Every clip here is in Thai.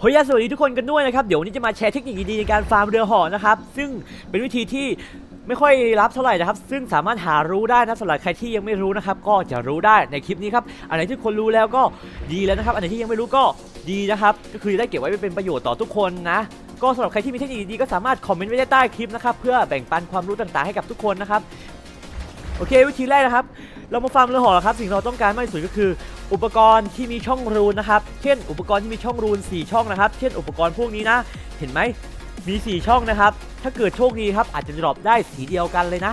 โฮยาสวัสดีทุกคนกันด้วยนะครับ เดี๋ยววันนี้จะมาแชร์เทคนิคดีๆในการฟาร์มเรือห่อนะครับ ซึ่งเป็นวิธีที่ไม่ค่อยรับเท่าไหร่นะครับ ซึ่งสามารถหารู้ได้นะสำหรับใครที่ยังไม่รู้นะครับ ก็จะรู้ได้ในคลิปนี้ครับ อันไหนที่คนรู้แล้วก็ดีแล้วนะครับ อันไหนที่ยังไม่รู้ก็ดีนะครับ ก็คือได้เก็บไว้เป็นประโยชน์ต่อทุกคนนะ ก็สำหรับใครที่มีเทคนิคดีๆก็สามารถคอมเมนต์ไว้ใต้คลิปนะครับ เพื่อแบ่งปันความรู้ต่างๆให้กับทุกคนนะครับ โอเค วิธีแรกนะครับ เรามาฟาร์มเรือห่อครับ สิ่งเราต้องการมากที่สุดก็คือ อุปกรณ์ที่มีช่องรูนนะครับ เช่น อุปกรณ์ที่มีช่องรูน 4 ช่องนะครับ เช่น อุปกรณ์พวกนี้นะ เห็นไหมมี 4 ช่องนะครับ ถ้าเกิดโชคดีครับอาจจะดรอปได้สีเดียวกันเลยนะ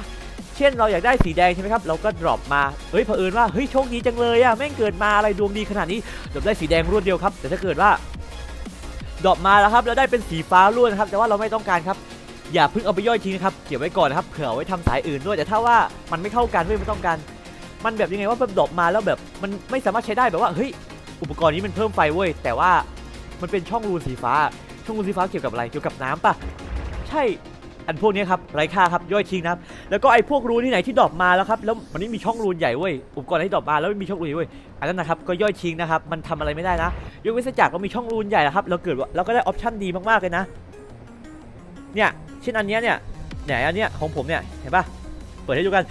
เช่นเราอยากได้สีแดงใช่ไหมครับ เราก็ดรอปมา เฮ้ยเผอิญว่าเฮ้ยโชคดีจังเลยอะแม่งเกิดมาอะไรดวงดีขนาดนี้ดรอปได้สีแดงรวดเดียวครับ แต่ถ้าเกิดว่าดรอปมาแล้วครับแล้วได้เป็นสีฟ้ารวดนะครับ แต่ว่าเราไม่ต้องการครับอย่าเพิ่งเอาไปย่อยทิ้งนะครับเก็บไว้ก่อนนะครับเผื่อไว้ทำสายอื่นด้วยแต่ถ้าว่ามันไม่เข้ากันไม่ต้องการ มันแบบยังไงว่าแบบดรอปมาแล้วแบบมันไม่สามารถใช้ได้แบบว่าเฮ้ยอุปกรณ์นี้มันเพิ่มไฟเว้ยแต่ว่ามันเป็นช่องรูนสีฟ้า ช่องรูนสีฟ้าเกี่ยวกับอะไรเกี่ยวกับน้ำปะใช่อันพวกนี้ครับไร้ค่าครับย่อยทิ้งนะครับแล้วก็ไอ้พวกรูนที่ไหนที่ดรอปมาแล้วครับแล้วมันไม่มีช่องรูนใหญ่เว้ยอุปกรณ์ที่ดรอปมาแล้วไม่มีช่องรูนใหญ่เว้ยอันนั้นนะครับก็ย่อยทิ้งนะครับมันทำอะไรไม่ได้นะยกเว้นจากเรามีช่องรูนใหญ่นะครับเราเกิดเราก็ได้ออปชั่นดีมากๆเลยนะเนี่ยเช่นอันเนี้ยเนี่ยเนี่ยอันเนี้ยของผมเนี่ยเห็นปะเปิดให้ดูกัน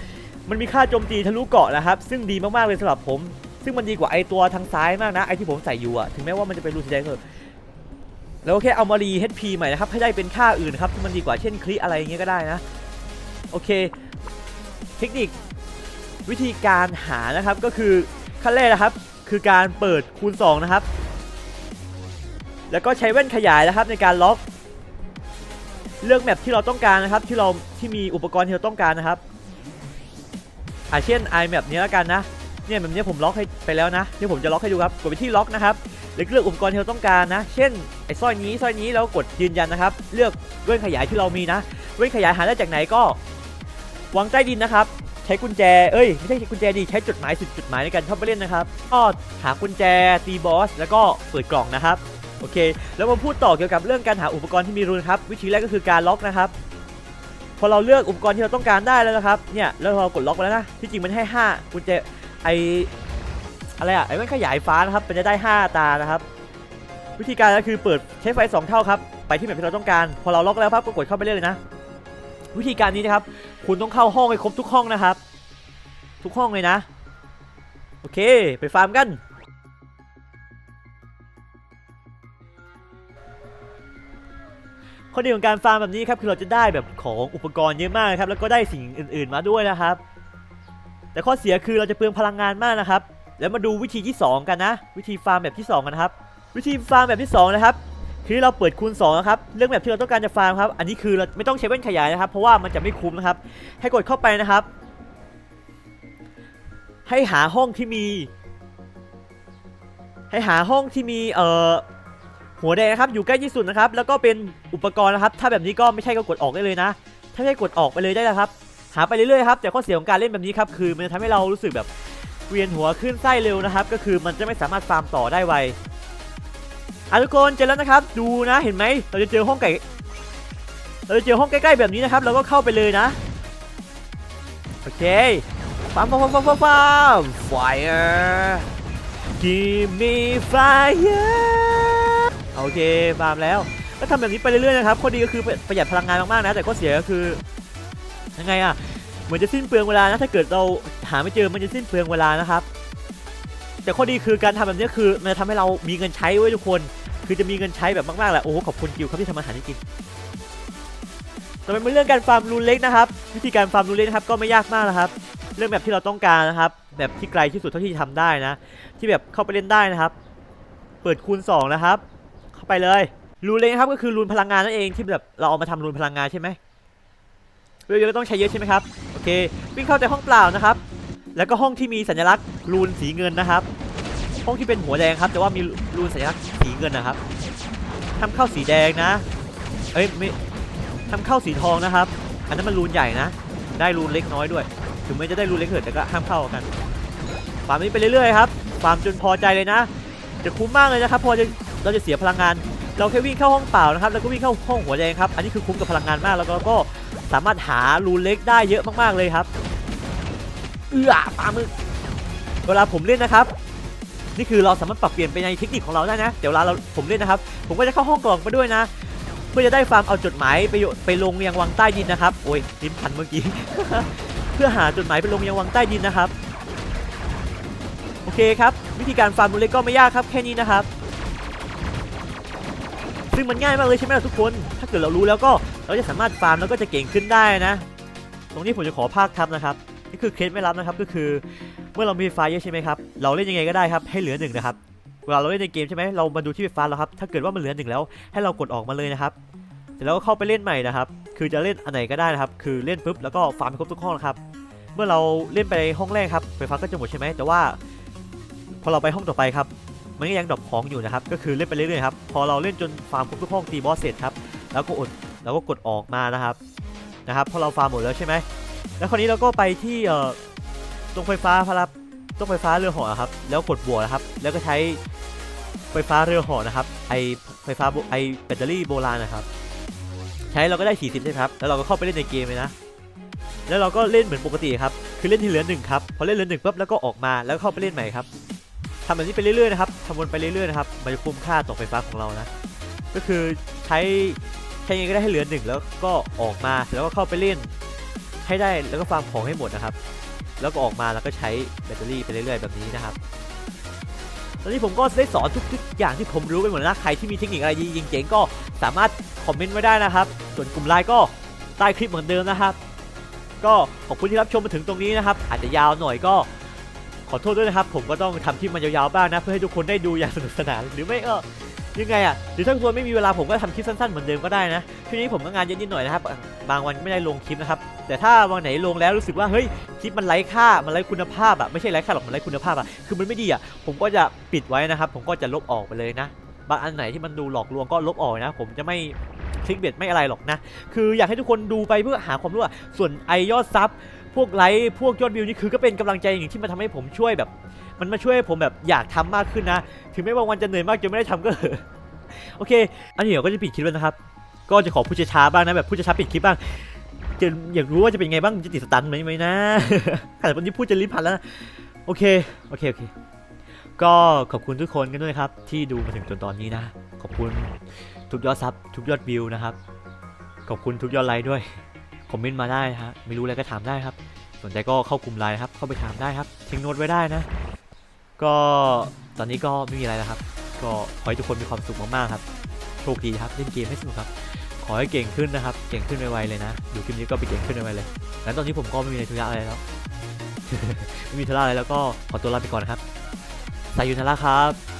มันมีค่าโจมตีทะลุเกาะนะครับ ซึ่งดีมากๆเลยสำหรับผม ซึ่งมันดีกว่าไอตัวทางซ้ายมากนะ ไอที่ผมใส่อยู่อะถึงแม้ว่ามันจะเป็นรูสีแดงเถอะแล้วก็แค่เอามารี HP ใหม่นะครับ ให้ได้เป็นค่าอื่นนะครับที่มันดีกว่าเช่นคลิอะไรอย่างเงี้ยก็ได้นะ โอเค เทคนิควิธีการหานะครับก็คือขั้นแรกนะครับ คือการเปิดคูณ 2 นะครับ แล้วก็ใช้แว่นขยายนะครับในการล็อก เลือกแมปที่เราต้องการนะครับที่เราที่มีอุปกรณ์ที่เราต้องการนะครับ อ่าเช่น i แบบนี้แล้วกันนะเนี่ยแบบนี้ผมล็อกให้ไปแล้วนะที่ผมจะล็อกให้ดูครับกดไปที่ล็อกนะครับแล้วเลือกอุปกรณ์ที่เราต้องการนะ เช่นไอ้สร้อยนี้สร้อยนี้แล้วกดยืนยันนะครับ เลือกเว้นขยายที่เรามีนะเว้นขยายหาได้จากไหนก็วางใต้ดินนะครับ ใช้กุญแจเอ้ยไม่ใช่กุญแจดีใช้จดหมายสิบจุดหมายในการเข้าไปเล่นนะครับก็หากุญแจตีบอสแล้วก็เปิดกล่องนะครับโอเค แล้วมาพูดต่อเกี่ยวกับเรื่องการหาอุปกรณ์ที่มีรูนครับวิธีแรกก็คือการล็อกนะครับ พอเราเลือกอุปกรณ์ที่เราต้องการได้แล้วนะครับเนี่ยแล้วเรากดล็อกไปแล้วนะที่จริงมันให้5กุญแจไออะไรอะไอแว่นขยายฟ้านะครับมันจะได้ 5 ตานะครับ วิธีการก็คือเปิดใช้ไฟ 2 เท่าครับไปที่แบบที่เราต้องการพอเราล็อกแล้วครับก็กดเข้าไปเล่นเลยนะ วิธีการนี้นะครับ คุณต้องเข้าห้องให้ครบทุกห้องนะครับ ทุกห้องเลยนะ โอเค ไปฟาร์มกัน ข้อดีของการฟาร์มแบบนี้ครับคือเราจะได้แบบของอุปกรณ์เยอะมากครับแล้วก็ได้สิ่งอื่น ๆมาด้วยนะครับ แต่ข้อเสียคือเราจะเปลืองพลังงานมากนะครับ แล้วมาดูวิธีที่ 2 กันนะ วิธีฟาร์มแบบที่ 2 กันนะครับ วิธีฟาร์มแบบที่ 2 นะครับคือเราเปิดคูณ2นะครับเรื่องแบบที่เราต้องการจะฟาร์มครับ อันนี้คือเราไม่ต้องใช้แว่นขยายนะครับ เพราะว่ามันจะไม่คุ้มนะครับ ให้กดเข้าไปนะครับ ให้หาห้องที่มี ให้หาห้องที่มีเอ่อ หัวแดงนะครับอยู่ใกล้ที่สุดนะครับแล้วก็เป็นอุปกรณ์นะครับ ถ้าแบบนี้ก็ไม่ใช่ก็กดออกได้เลยนะ ถ้าไม่ใช่กดออกไปเลยได้แล้วครับ หาไปเรื่อยๆครับแต่ข้อเสียของการเล่นแบบนี้ครับคือมันจะทำให้เรารู้สึกแบบเวียนหัวขึ้นไส้เร็วนะครับ ก็คือมันจะไม่สามารถฟาร์มต่อได้ไวอะทุกคนเจอแล้วนะครับ ดูนะเห็นไหมเราจะเจอห้องไก่เราจะเจอห้องใกล้ๆแบบนี้นะครับ เราก็เข้าไปเลยนะโอเคฟาร์มฟาร์มฟาร์มฟาร์มฟาร์ม fire give me fire โอ เคฟาร์มแล้วก็ทำแบบนี้ไปเรื่อยๆนะครับข้อดีก็คือประหยัดพลังงานมากๆนะ แต่ข้อเสียก็คือยังไงอะเหมือนจะสิ้นเปลืองเวลานะถ้าเกิดเราหาไม่เจอมันจะสิ้นเปลืองเวลานะครับแต่ข้อดีคือการทำแบบนี้คือมันจะทำให้เรามีเงินใช้ไว้ทุกคน คือจะมีเงินใช้แบบมากๆแหละโอ้โหขอบคุณกิวครับที่ทำอาหารให้กินต่อไปเป็นเรื่องการฟาร์มรูนเล็กนะครับ วิธีการฟาร์มรูนเล็กนะครับก็ไม่ยากมากนะครับ เรื่องแบบที่เราต้องการนะครับ แบบที่ไกลที่สุดเท่าที่จะทำได้นะ ที่แบบเข้าไปเล่นได้นะครับ เปิดคูณ2นะครับ เข้าไปเลยรูนเลยนครับก็คือรูนพลังงานนั่นเองที่แบบเราเอามาทำรูนพลังงานใช่ไหมเยอะๆต้องใช้เยอะใช่ไหมครับโอเควิ่งเข้าแต่ห้องเปล่านะครับ แล้วก็ห้องที่มีสัญลักษณ์รูนสีเงินนะครับ ห้องที่เป็นหัวแดงครับ แต่ว่ามีรูนสัญลักษณ์สีเงินนะครับทำเข้าสีแดงนะเอ้ยไม่ทำเข้าสีทองนะครับ อันนั้นมันรูนใหญ่นะ ได้รูนเล็กน้อยด้วย ถึงแม้จะได้รูนเล็กเถิดแต่ก็ห้ามเข้ากันฟาร์มนี้ไปเรื่อยๆครับฟาร์มจนพอใจเลยนะ จะคุ้มมากเลยนะครับ พอจะ เราจะเสียพลังงาน เราแค่วิ่งเข้าห้องเปล่านะครับแล้วก็วิ่งเข้าห้องหัวแดงครับอันนี้คือคุ้มกับพลังงานมากแล้วก็ก็สามารถหารูเล็กได้เยอะมากๆเลยครับเอื้อปลาหมึกเวลาผมเล่นนะครับ นี่คือเราสามารถปรับเปลี่ยนไปในเทคนิคของเราได้นะเดี๋ยวเวลาเราผมเล่นนะครับ ผมก็จะเข้าห้องกล่องไปด้วยนะ เพื่อจะได้ฟาร์มเอาจดหมายไปโยไปลงยังวังใต้ดินนะครับโอ้ยลิ้นพันเมื่อกี้ เพื่อหาจดหมายไปลงยังวังใต้ดินนะครับ โอเคครับ วิธีการฟาร์มมูลเล็กก็ไม่ยากครับแค่นี้นะครับ ซึ่งมันง่ายมากเลยใช่ไหมล่ะทุกคน ถ้าเกิดเรารู้แล้วก็เราจะสามารถฟาร์มแล้วก็จะเก่งขึ้นได้นะ ตรงนี้ผมจะขอภาคทับนะครับนี่คือเคล็ดไม่ลับนะครับก็คือ เมื่อเรามีไฟเยอะใช่ไหมครับเราเล่นยังไงก็ได้ครับให้เหลือหนึ่งนะครับเวลาเราเล่นในเกมใช่ไหมเรามาดูที่ไฟฟ้าแล้วครับถ้าเกิดว่ามันเหลือหนึ่งแล้ว ให้เรากดออกมาเลยนะครับเสร็จแล้วก็เข้าไปเล่นใหม่นะครับ คือจะเล่นอันไหนก็ได้นะครับ คือเล่นปุ๊บแล้วก็ฟาร์มครบทุกห้องนะครับเมื่อเราเล่นไปห้องแรกครับไฟฟ้าก็จะหมดใช่ไหมแต่ว่า พอเราไปห้องต่อไปครับ มันก็ยังดรอปของอยู่นะครับ ก็คือเล่นไปเรื่อยๆครับ พอเราเล่นจนฟาร์มครบทุกห้องตีบอสเสร็จครับ แล้วก็อดแล้วก็กดออกมานะครับ นะครับ พอเราฟาร์มหมดแล้วใช่ไหม แล้วคราวนี้เราก็ไปที่เอ่อตรงไฟฟ้าครับตรงไฟฟ้าเรือหอครับ แล้วกดบวกนะครับ แล้วก็ใช้ไฟฟ้าเรือหอนะครับ ไอไฟฟ้าไอแบตเตอรี่โบราณนะครับ ใช้เราก็ได้ 40ใช่ไหมครับ แล้วเราก็เข้าไปเล่นในเกมเลยนะ แล้วเราก็เล่นเหมือนปกติครับ คือเล่นที่เหลือหนึ่งครับ พอเล่นเหลือหนึ่งปุ๊บแล้วก็ออกมาแล้วก็เข้าไปเล่นใหม่ครับทำแบบนี้ไปเรื่อยๆนะครับำวนไปเรื่อยๆนะครับมันจะคุ้มค่าต่อไฟฟ้าของเรานะ ก็คือใช้ใช้ยังไงก็ได้ให้เหลือหนึ่งแล้วก็ออกมาแล้วก็เข้าไปเล่นให้ได้แล้วก็ฟาร์มของให้หมดนะครับ แล้วก็ออกมาแล้วก็ใช้แบตเตอรี่ไปเรื่อยๆแบบนี้นะครับตอนนี้ผมก็ได้สอนทุกๆอย่างที่ผมรู้ไปหมดแล้วนะใครที่มีเทคนิคอะไรดียิงเจ๋งๆก็สามารถคอมเมนต์ไว้ได้นะครับ ส่วนกลุ่มไลน์ก็ใต้คลิปเหมือนเดิมนะครับ ก็ขอบคุณที่รับชมมาถึงตรงนี้นะครับ อาจจะยาวหน่อยก็ ขอโทษด้วยนะครับ ผมก็ต้องทำคลิปมันยาวๆบ้างนะ เพื่อให้ทุกคนได้ดูอย่างสนุกสนานหรือไม่ก็ยังไงอะหรือถ้าทุกคนไม่มีเวลาผมก็ทำคลิปสั้นๆเหมือนเดิมก็ได้นะช่วงนี้ผมก็งานเยอะนิดหน่อยนะครับบางวันไม่ได้ลงคลิปนะครับแต่ถ้าวันไหนลงแล้วรู้สึกว่าเฮ้ยคลิปมันไร้ค่ามันไร้คุณภาพอะไม่ใช่ไร้ค่าหรอกมันไร้คุณภาพอะคือมันไม่ดีอะผมก็จะปิดไว้นะครับ ผมก็จะลบออกไปเลยนะบางอันไหนที่มันดูหลอกลวงก็ลบออกนะ ผมจะไม่คลิกเบ็ดไม่อะไรหรอกนะ คืออยากให้ทุกคนดูไปเพื่อหาความรู้ส่วนไอยอดซับ พวกไลค์พวกยอดวิวนี่คือก็เป็นกำลังใจอย่างที่มาทำให้ผมช่วยแบบ มันมาช่วยให้ผมแบบอยากทำมากขึ้นนะ ถึงแม้บาวันจะเหนื่อยมากจนไม่ได้ทำก็เโอเค อันนี้เดี๋ยวก็จะปิดคลิปแล้วนะครับ ก็จะขอพูดช้าๆบ้างนะแบบพูดช้าๆปิดคลิปบ้างจะอยากรู้ว่าจะเป็นไงบ้างจะติดสตันไหมไหมนะขนาดวันนี้พูดจะลิ้นพันแล้วนะโอเคโอเคโอเคก็ขอบคุณทุกคนกันด้วยครับ ที่ดูมาถึงจนตอนนี้นะ ขอบคุณทุกยอดซับทุกยอดวิวนะครับ ขอบคุณทุกยอดไลค์ด้วยคอมเมนต์มาได้ฮะไม่รู้อะไรก็ถามได้ครับ สนใจก็เข้ากลุ่มไลน์นะครับ เข้าไปถามได้ครับทิ้งโน้ตไว้ได้นะ ก็ตอนนี้ก็ไม่มีอะไรแล้วครับ ก็ขอให้ทุกคนมีความสุขมากๆครับ โชคดีครับเล่นเกมให้สนุกครับ ขอให้เก่งขึ้นนะครับ เก่งขึ้นไวๆเลยนะ ดูคลิปนี้ก็ไปเก่งขึ้นไวๆเลยงั้นตอนนี้ผมก็ไม่มีในธุระอะไรแล้ว ไม่มีธุระอะไรแล้วก็ขอตัวลาไปก่อนนะครับสายุนทระครับ